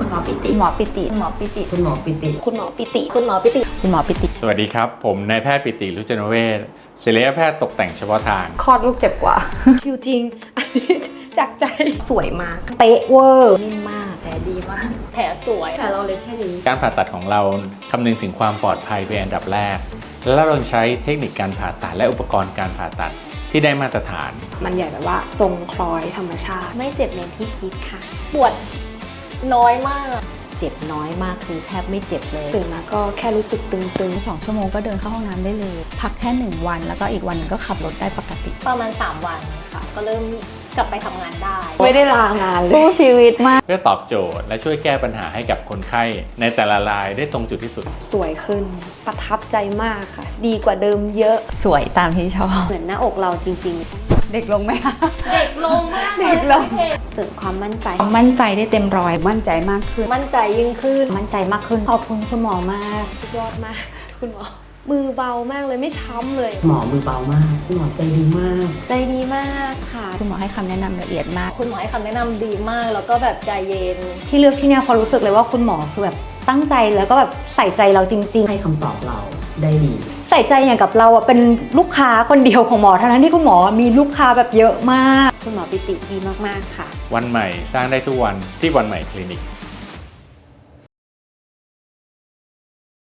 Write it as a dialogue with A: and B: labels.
A: คุณหมอปิติ
B: หมอปิติ หมอปิติ
A: คุณหมอปิติ
B: คุณหมอปิติ คุณหมอปิติ คุณหมอปิติ
C: สวัสดีครับ ผมนายแพทย์ปิติรุจนเวชศิลปแพทย์ตกแต่งเฉพาะทาง
B: คลอดลูกเจ็บกว่า
D: คิวจริงอันนี้จากใจ สวยมาก
B: เป๊ะเวอร์นิ่มมากแผลดีมาก
D: แผลสวย
A: แต่เราเล็กแค่นี้
C: การผ่าตัดของเราคำนึงถึงความปลอดภัยเป็นอันดับแรก และเราใช้เทคนิคการผ่าตัดและอุปกรณ์การผ่าตัดที่ได้มาตรฐาน
D: มันใหญ่แบบว่าทรงคล้อยธรรมชาติ
B: ไม่เจ็บอย่างที่คิดค่ะ
D: ปวด น้อยมาก
B: เจ็บน้อยมากคือแทบไม่เจ็บเลย
D: ตื่นมาก็แค่รู้สึกตึง
E: สองชั่วโมงก็เดินเข้าห้องน้ำได้เลย พักแค่หนึ่งวัน แล้วก็อีกวันหนึงก็ขับรถได้ปกติ
F: ประมาณ 3 วันค่ะ ก็เริ่มกลับไปทำงานได้
D: ๆไม่ได้ลางานเลย
B: สู้ชีวิตมาก
C: เพื่อตอบโจทย์และช่วยแก้ปัญหาให้กับคนไข้ ในแต่ละรายได้ตรงจุดที่สุด
D: สวยขึ้น ประทับใจมากค่ะ ดีกว่าเดิมเยอะ
E: สวยตามที่ชอบ
B: เหมือนหน้าอกเราจริง
E: เด็กลงไหมคะ
F: เด็กลงมาก
E: เด็กลง
B: ๆเกิดความมั่นใจ
E: มั่นใจได้เต็มร้อย มั่นใจมากขึ้น
F: มั่นใจยิ่งขึ้น
B: มั่นใจมากขึ้น ขอบคุณคุณหมอมาก
D: สุดยอดมาก คุณหมอ มือเบามากเลยไม่ช้ำเลย
A: หมอมือเบามากคุณหมอใจดีมาก
D: ใจดีมากค่ะ
E: คุณหมอให้คำแนะนำละเอียดมาก
F: คุณหมอให้คำแนะนำดีมาก แล้วก็แบบใจเย็น
B: ที่เลือกที่เนี่ยเพอรู้สึกเลยว่าคุณหมอคือแบบตั้งใจแล้วก็แบบใส่ใจเราจริง
A: ให้คำตอบเราได้ดี
B: ๆใส่ใจอย่างกับเราอะเป็นลูกค้าคนเดียวของหมอทั้งนั้นที่คุณหมอมีลูกค้าแบบเยอะมาก
D: คุณหมอปิติดีมากๆค่ะ
C: วันใหม่สร้างได้ทุกวันที่วันใหม่คลินิก